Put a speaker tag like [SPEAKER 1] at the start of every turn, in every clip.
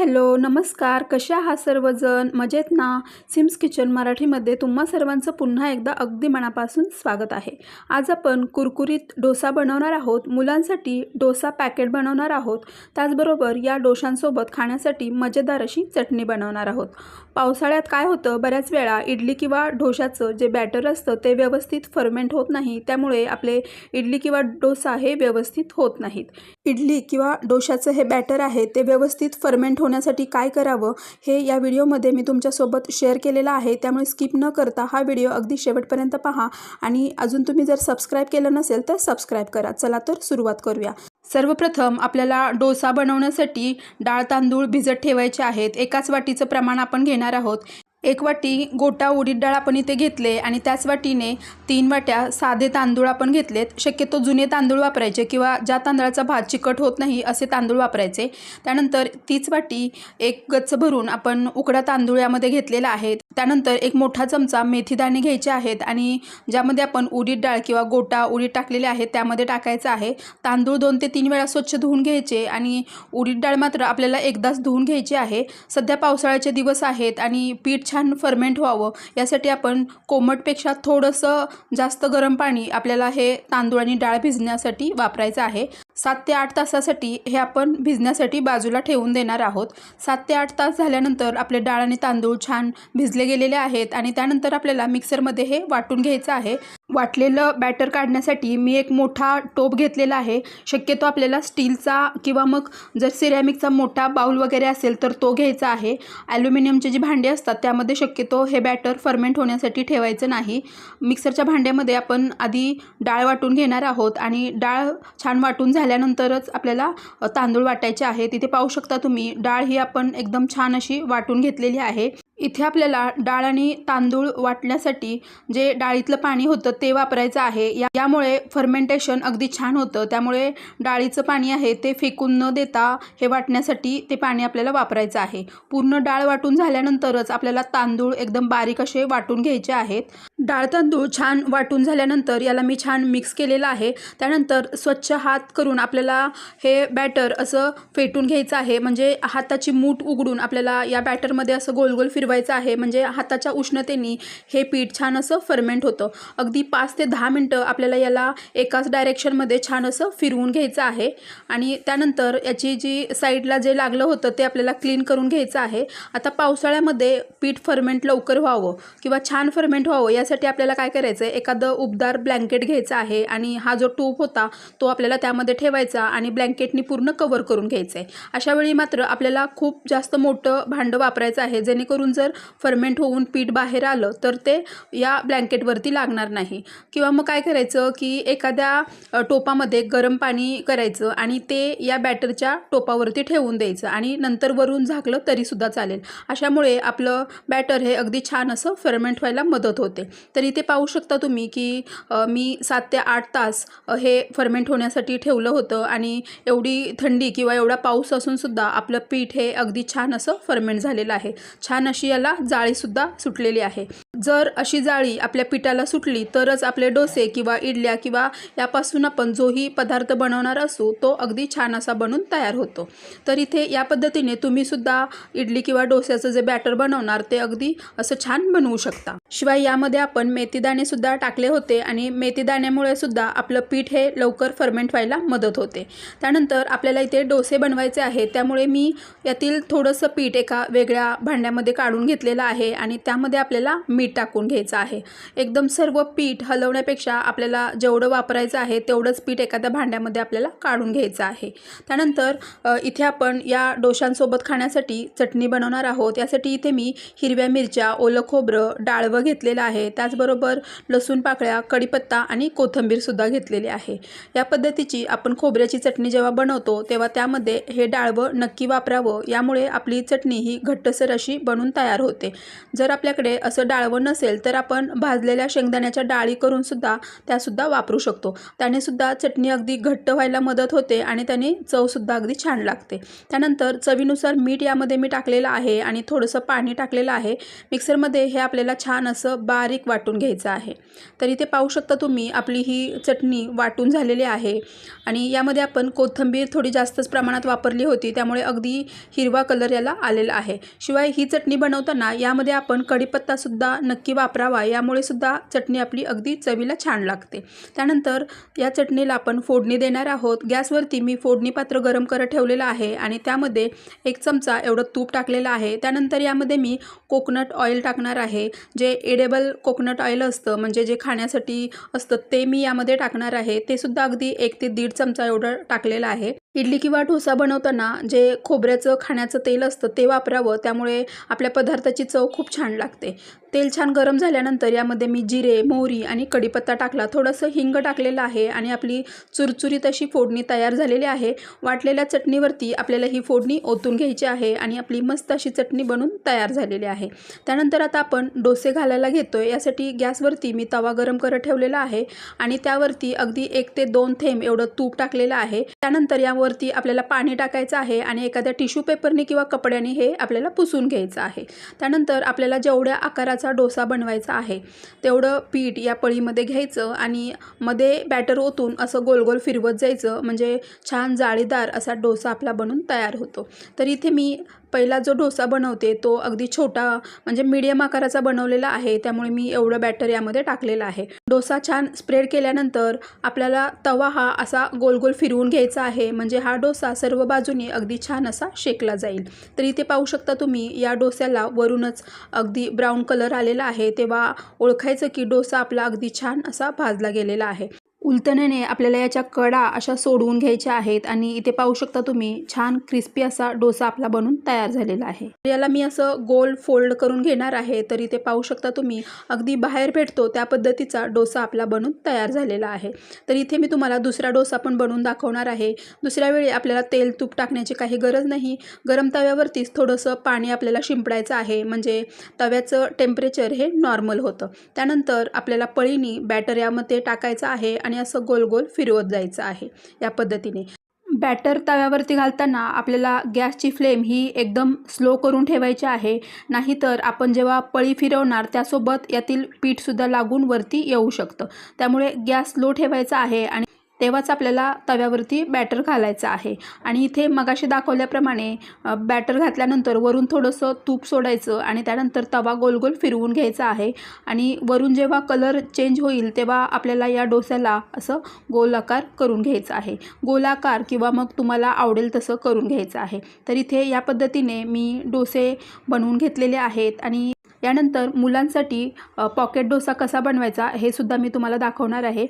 [SPEAKER 1] Hello नमस्कार. कशा आहात सर्वजण? मजेत ना? सिम्स किचन मराठीमध्ये तुम्हा सर्वांचं पुन्हा एकदा अगदी मनापासून स्वागत आहे. आज आपण कुरकुरीत डोसा बनवणार आहोत. मुलांसाठी डोसा पॅकेट बनवणार आहोत. त्याचबरोबर या डोशांसोबत खाण्यासाठी मजेदार अशी चटणी बनवणार आहोत. पावसाळ्यात काय होतं? बऱ्याच वेळा इडली किंवा डोशाचं जे बॅटर असतं ते व्यवस्थित फर्मेंट होत नाही. त्यामुळे आपले इडली किंवा डोसा हे व्यवस्थित होत नाहीत. इडली किंवा डोशाचं हे बॅटर आहे ते व्यवस्थित फर्मेंट होण्यासाठी काय करावं? हे या व्हिडिओमध्ये मी तुमच्यासोबत शेअर केलेलं आहे. त्यामुळे स्किप न करता हा व्हिडिओ अगदी शेवटपर्यंत पहा. आणि अजून तुम्ही जर सबस्क्राईब केलं नसेल तर सबस्क्राईब करा. चला तर सुरुवात करूया. सर्वप्रथम आपल्याला डोसा बनवण्यासाठी डाळ तांदूळ भिजत ठेवायचे आहेत. एकाच वाटीचं प्रमाण आपण घेणार आहोत. एक वाटी गोटा उडीद डाळ आपण इथे घेतले आणि त्याच वाटीने तीन वाट्या साधे तांदूळ आपण घेतलेत. शक्यतो जुने तांदूळ वापरायचे किंवा ज्या तांदळाचा भात चिकट होत नाही असे तांदूळ वापरायचे. त्यानंतर तीच वाटी एक गच्च भरून आपण उकडा तांदूळ यामध्ये घेतलेला आहे. त्यानंतर एक मोठा चमचा मेथीदाणे घ्यायचे आहेत आणि ज्यामध्ये आपण उडीद डाळ किंवा गोटा उडीद टाकलेले आहेत त्यामध्ये टाकायचं आहे. तांदूळ दोन ते तीन वेळा स्वच्छ धुवून घ्यायचे आणि उडीद डाळ मात्र आपल्याला एकदाच धुवून घ्यायची आहे. सध्या पावसाळ्याचे दिवस आहेत आणि पीठ छान फर्मेंट व्हावं. यासाठी आपण कोमटपेक्षा थोडंसं जास्त गरम पाणी आपल्याला हे तांदूळ आणि डाळ भिजण्यासाठी वापरायचं आहे. सात ते आठ तासासाठी हे आपण भिजण्यासाठी बाजूला ठेवून देणार आहोत. सात ते आठ तास झाल्यानंतर आपले डाळ आणि तांदूळ छान भिजले गेलेले आहेत आणि त्यानंतर आपल्याला मिक्सरमध्ये हे वाटून घ्यायचं आहे. वाटलेलं बॅटर काढण्यासाठी मी एक मोठा टोप घेतलेला आहे. शक्यतो आपल्याला स्टीलचा किंवा मग जर सिरॅमिकचा मोठा बाऊल वगैरे असेल तर तो घ्यायचा आहे. ॲल्युमिनियमचे जी भांडी असतात त्यामध्ये शक्यतो हे बॅटर फर्मेंट होण्यासाठी ठेवायचं नाही. मिक्सरच्या भांड्यामध्ये आपण आधी डाळ वाटून घेणार आहोत आणि डाळ छान वाटून झाल्यानंतरच आपल्याला तांदूळ वाटायचे आहे. तिथे पाहू शकता तुम्ही डाळ ही आपण एकदम छान अशी वाटून घेतलेली आहे. इथे आपल्याला डाळ आणि तांदूळ वाटण्यासाठी जे डाळीतलं पाणी होतं ते वापरायचं आहे. या यामुळे फर्मेंटेशन अगदी छान होतं. त्यामुळे डाळीचं पाणी आहे ते फेकून न देता हे वाटण्यासाठी ते पाणी आपल्याला वापरायचं आहे. पूर्ण डाळ वाटून झाल्यानंतरच आपल्याला तांदूळ एकदम बारीक असे वाटून घ्यायचे आहेत. डाळ तांदूळ छान वाटून झाल्यानंतर याला मी छान मिक्स केलेलं आहे. त्यानंतर स्वच्छ हात करून आपल्याला हे बॅटर असं फेटून घ्यायचं आहे. म्हणजे हाताची मूठ उघडून आपल्याला या बॅटरमध्ये असं गोल गोल फिरवायचं आहे. म्हणजे हाताच्या उष्णतेने हे पीठ छान असं फर्मेंट होतं. अगदी पाच ते दहा मिनटं आपल्याला याला एकाच डायरेक्शनमध्ये छान असं फिरवून घ्यायचं आहे. आणि त्यानंतर याची जी साईडला जे लागलं होतं ते आपल्याला क्लीन करून घ्यायचं आहे. आता पावसाळ्यामध्ये पीठ फर्मेंट लवकर व्हावं किंवा छान फर्मेंट व्हावं यासाठी आपल्याला काय करायचं आहे एखादं उबदार ब्लँकेट घ्यायचं आहे आणि हा जो टूप होता तो आपल्याला त्यामध्ये ठेवायचा आणि ब्लँकेटनी पूर्ण कवर करून घ्यायचं आहे अशावेळी मात्र आपल्याला खूप जास्त मोठं भांडं वापरायचं आहे. जेणेकरून जर फर्मेंट होऊन पीठ बाहेर आलं तर ते या ब्लँकेटवरती लागणार नाही. किंवा मग काय करायचं की एखाद्या टोपामध्ये गरम पाणी करायचं आणि ते या बॅटरच्या टोपावरती ठेवून द्यायचं आणि नंतर वरून झाकलं तरीसुद्धा चालेल. अशामुळे आपलं बॅटर हे अगदी छान असं फर्मेंट व्हायला मदत होते. तर इथे पाहू शकता तुम्ही की मी सात ते आठ तास हे फर्मेंट होण्यासाठी ठेवलं होतं आणि एवढी थंडी किंवा एवढा पाऊस असूनसुद्धा आपलं पीठ हे अगदी छान असं फर्मेंट झालेलं आहे. छान अशी याला जाळीसुद्धा सुटलेली आहे. जर अशी जाळी आपल्या पिठाला सुटली तरच आपले डोसे किंवा इडल्या किंवा यापासून आपण जोही पदार्थ बनवणार असू तो अगदी छान असा बनून तयार होतो. तर इथे या पद्धतीने तुम्हीसुद्धा इडली किंवा डोस्याचं जे बॅटर बनवणार ते अगदी असं छान बनवू शकता. शिवाय यामध्ये आपण मेथीदाणेसुद्धा टाकले होते आणि मेथीदाण्यामुळे सुद्धा आपलं पीठ हे लवकर फर्मेंट व्हायला मदत होते. त्यानंतर आपल्याला इथे डोसे बनवायचे आहेत त्यामुळे मी यातील थोडंसं पीठ एका वेगळ्या भांड्यामध्ये काढून घेतलेलं आहे आणि त्यामध्ये आपल्याला मीठ टाकून घ्यायचं आहे. एकदम सर्व पीठ हलवण्यापेक्षा आपल्याला जेवढं वापरायचं आहे तेवढंच पीठ एखाद्या भांड्यामध्ये आपल्याला काढून घ्यायचं आहे. त्यानंतर इथे आपण या डोशांसोबत खाण्यासाठी चटणी बनवणार आहोत. यासाठी इथे मी हिरव्या मिरच्या ओलं खोबरं डाळवं घेतलेलं आहे. त्याचबरोबर लसूण पाकळ्या कढीपत्ता आणि कोथिंबीरसुद्धा घेतलेली आहे. या पद्धतीची आपण खोबऱ्याची चटणी जेव्हा बनवतो तेव्हा त्यामध्ये हे डाळवं नक्की वापरावं. यामुळे आपली चटणी ही घट्टसर अशी बनून तयार होते. जर आपल्याकडे असं डाळवं नसेल तर आपण भाजलेल्या शेंगदाण्याच्या डाळी करून सुद्धा त्यासुद्धा वापरू शकतो. त्याने सुद्धा चटणी अगदी घट्ट व्हायला मदत होते आणि त्याने चवसुद्धा अगदी छान लागते. त्यानंतर चवीनुसार मीठ यामध्ये मी टाकलेलं आहे आणि थोडंसं पाणी टाकलेलं आहे. मिक्सरमध्ये हे आपल्याला छान असं बारीक वाटून घ्यायचं आहे. तर इथे पाहू शकता तुम्ही आपली ही चटणी वाटून झालेली आहे आणि यामध्ये आपण कोथिंबीर थोडी जास्तच प्रमाणात वापरली होती त्यामुळे अगदी हिरवा कलर याला आलेला आहे. शिवाय ही चटणी बनवताना यामध्ये आपण कढीपत्तासुद्धा नक्की वापरावा. यामुळे सुद्धा चटणी आपली अगदी चवीला छान लागते. त्यानंतर या चटणीला आपण फोडणी देणार आहोत. गॅसवरती मी फोडणी पात्र गरम करत ठेवलेलं आहे आणि त्यामध्ये एक चमचा एवढं तूप टाकलेलं आहे. त्यानंतर यामध्ये मी कोकोनट ऑइल टाकणार आहे. जे एडेबल कोकोनट ऑइल असतं म्हणजे जे खाण्यासाठी असतं ते मी यामध्ये टाकणार आहे. ते सुद्धा अगदी एक ते दीड चमचा एवढं टाकलेलं आहे. इडली किंवा डोसा बनवताना जे खोबऱ्याचं खाण्याचं तेल असतं ते वापरावं. त्यामुळे आपल्या पदार्थाची चव खूप छान लागते. तेल छान गरम झाल्यानंतर यामध्ये मी जिरे मोहरी आणि कढीपत्ता टाकला. थोडंसं हिंग टाकलेलं आहे आणि आपली चुरचुरीत अशी फोडणी तयार झालेली आहे. वाटलेल्या चटणीवरती आपल्याला ही फोडणी ओतून घ्यायची आहे आणि आपली मस्त अशी चटणी बनून तयार झालेली आहे. त्यानंतर आता आपण डोसे घालायला घेतो आहे यासाठी गॅसवरती मी तवा गरम करत ठेवलेला आहे आणि त्यावरती अगदी एक ते दोन थेंब एवढं तूप टाकलेलं आहे. त्यानंतर यावरती आपल्याला पाणी टाकायचं आहे आणि एखाद्या टिश्यू पेपरने किंवा कपड्याने हे आपल्याला पुसून घ्यायचं आहे. त्यानंतर आपल्याला जेवढ्या आकारात आकाराचा डोसा बनवायचा आहे. तेवढं पीठ या पळीमध्ये घ्यायचं आणि मध्ये बॅटर ओतून असं गोलगोल फिरवत जायचं. म्हणजे छान जाळीदार असा डोसा आपला बनून तयार होतो. तर इथे मी पहिला जो डोसा बनवते तो अगदी छोटा म्हणजे मीडियम आकाराचा बनवलेला आहे त्यामुळे मी एवढं बॅटर यामध्ये टाकलेलं आहे. डोसा छान स्प्रेड केल्यानंतर आपल्याला तवा हा असा गोल गोल फिरवून घ्यायचा आहे म्हणजे हा डोसा सर्व बाजूनी अगदी छान असा शेकला जाईल. तर इथे पाहू शकता तुम्ही या डोस्याला वरूनच अगदी ब्राऊन कलर आलेला आहे तेव्हा ओळखायचं की डोसा आपला अगदी छान असा भाजला गेलेला आहे. उलटण्याने आपल्याला याच्या कडा अशा सोडवून घ्यायच्या आहेत आणि इथे पाहू शकता तुम्ही छान क्रिस्पी असा डोसा आपला बनून तयार झालेला आहे. याला मी असं गोल फोल्ड करून घेणार आहे तर इथे पाहू शकता तुम्ही अगदी बाहेर भेटतो त्या पद्धतीचा डोसा आपला बनून तयार झालेला आहे. तर इथे मी तुम्हाला दुसरा डोसा पण बनवून दाखवणार आहे. दुसऱ्या वेळी आपल्याला तेल तूप टाकण्याची काही गरज नाही. गरम तव्यावरतीच थोडंसं पाणी आपल्याला शिंपडायचं आहे म्हणजे तव्याचं टेम्परेचर हे नॉर्मल होतं. त्यानंतर आपल्याला पळीनी बॅटर यामध्ये टाकायचं आहे आणि असं गोल गोल फिरवत जायचं आहे या पद्धतीने. बॅटर तव्यावरती घालताना आपल्याला गॅसची फ्लेम ही एकदम स्लो करून ठेवायची आहे. नाहीतर आपण जेव्हा पळी फिरवणार त्यासोबत यातील पीठसुद्धा लागून वरती येऊ शकतं. त्यामुळे गॅस स्लो ठेवायचा आहे आणि तेव्हाच आपल्याला तव्यावरती बॅटर घालायचं आहे. आणि इथे मगाशी दाखवल्याप्रमाणे बॅटर घातल्यानंतर वरून थोडंसं तूप सोडायचं आणि त्यानंतर तवा गोल गोल फिरवून घ्यायचा आहे. आणि वरून जेव्हा कलर चेंज होईल तेव्हा आपल्याला या डोस्याला असं गोलाकार करून घ्यायचं आहे. गोलाकार किंवा मग तुम्हाला आवडेल तसं करून घ्यायचं आहे. तर इथे या पद्धतीने मी डोसे बनवून घेतलेले आहेत आणि यानंतर मुलांसाठी पॉकेट डोसा कसा बनवायचा हे सुद्धा मी तुम्हाला दाखवणार आहे.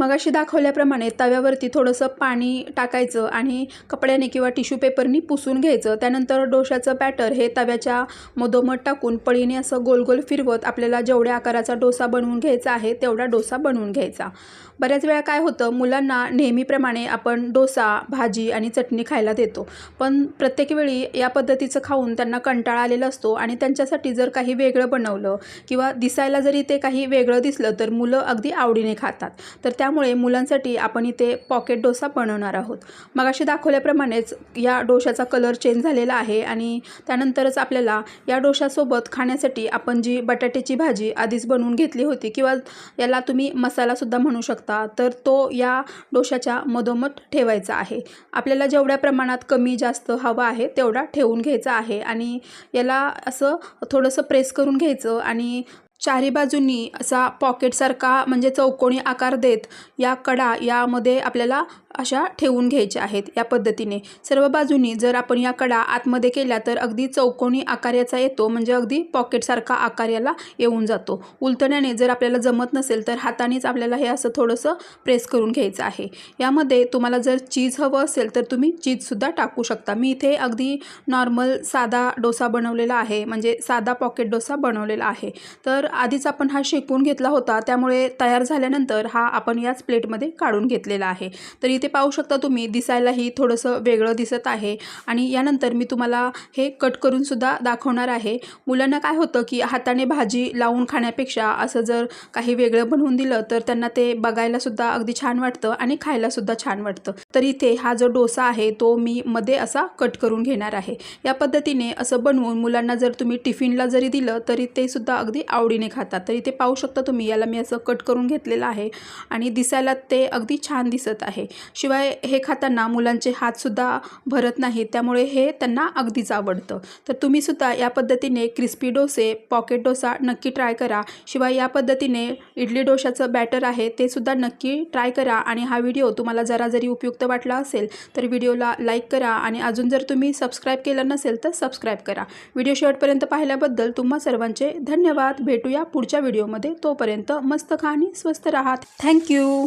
[SPEAKER 1] मगाशी दाखवल्याप्रमाणे तव्यावरती थोडंसं पाणी टाकायचं आणि कपड्याने किंवा टिश्यू पेपरनी पुसून घ्यायचं. त्यानंतर डोशाचं बॅटर हे तव्याच्या मधोमध टाकून पळीने असं गोल गोल फिरवत आपल्याला जेवढ्या आकाराचा डोसा बनवून घ्यायचा आहे तेवढा डोसा बनवून घ्यायचा. बऱ्याच वेळा काय होतं मुलांना नेहमीप्रमाणे आपण डोसा भाजी आणि चटणी खायला देतो. पण प्रत्येक वेळी या पद्धतीचं खाऊन त्यांना कंटाळा आलेला असतो आणि त्यांच्यासाठी जर काही वेगळं बनवलं किंवा दिसायला जरी ते काही वेगळं दिसलं तर मुलं अगदी आवडीने खातात. तर त्या त्यामुळे मुलांसाठी आपण इथे पॉकेट डोसा बनवणार आहोत. मग अशी दाखवल्याप्रमाणेच या डोशाचा कलर चेंज झालेला आहे आणि त्यानंतरच आपल्याला या डोशासोबत खाण्यासाठी आपण जी बटाट्याची भाजी आधीच बनवून घेतली होती किंवा याला तुम्ही मसालासुद्धा म्हणू शकता तर तो या डोशाच्या मधोमध ठेवायचा आहे. आपल्याला जेवढ्या प्रमाणात कमी जास्त हवा आहे तेवढा ठेवून घ्यायचा आहे आणि याला असं थोडंसं प्रेस करून घ्यायचं आणि चारी बाजूंनी असा पॉकेटसारखा म्हणजे चौकोनी आकार देत या कडा यामध्ये आपल्याला अशा ठेवून घ्यायच्या आहेत या पद्धतीने. सर्व बाजूंनी जर आपण या कडा आतमध्ये केल्या तर अगदी चौकोनी आकार याचा येतो म्हणजे अगदी पॉकेटसारखा आकार याला येऊन जातो. उलटण्याने जर आपल्याला जमत नसेल तर हातानेच आपल्याला हे असं थोडंसं प्रेस करून घ्यायचं आहे. यामध्ये तुम्हाला जर चीज हवं असेल तर तुम्ही चीजसुद्धा टाकू शकता. मी इथे अगदी नॉर्मल साधा डोसा बनवलेला आहे म्हणजे साधा पॉकेट डोसा बनवलेला आहे. तर आधीच आपण हा शेकवून घेतला होता त्यामुळे तयार झाल्यानंतर हा आपण याच प्लेटमध्ये काढून घेतलेला आहे. तर इथे पाहू शकता तुम्ही दिसायलाही थोडंसं वेगळं दिसत आहे आणि यानंतर मी तुम्हाला हे कट करून सुद्धा दाखवणार आहे. मुलांना काय होतं की हाताने भाजी लावून खाण्यापेक्षा असं जर काही वेगळं बनवून दिलं तर त्यांना ते बघायलासुद्धा अगदी छान वाटतं आणि खायलासुद्धा छान वाटतं. तर इथे हा जो डोसा आहे तो मी मध्ये असा कट करून घेणार आहे. या पद्धतीने असं बनवून मुलांना जर तुम्ही टिफिनला जरी दिलं तरी ते सुद्धा अगदी आवडीने खातात तर इथे पाहू शकता तुम्ही. याला मी असं कट करून घेतलेलं आहे आणि दिसायला ते अगदी छान दिसत आहे. शिवाय हे खाताना मुलांचे हातसुद्धा भरत नाही त्यामुळे हे त्यांना अगदीच आवडतं. तर तुम्हीसुद्धा या पद्धतीने क्रिस्पी डोसे पॉकेट डोसा नक्की ट्राय करा. शिवाय या पद्धतीने इडली डोशाचं बॅटर आहे ते सुद्धा नक्की ट्राय करा. आणि हा व्हिडिओ तुम्हाला जरा जरी उपयुक्त वाटला असेल तर व्हिडिओला लाईक करा. आणि अजून जर तुम्ही सबस्क्राईब केलं नसेल तर सबस्क्राईब करा. व्हिडिओ शेवटपर्यंत पाहिल्याबद्दल तुम्हा सर्वांचे धन्यवाद. भेटू भेटूया पुढच्या व्हिडिओमध्ये तोपर्यंत मस्त खा आणि स्वस्त राहा. थँक्यू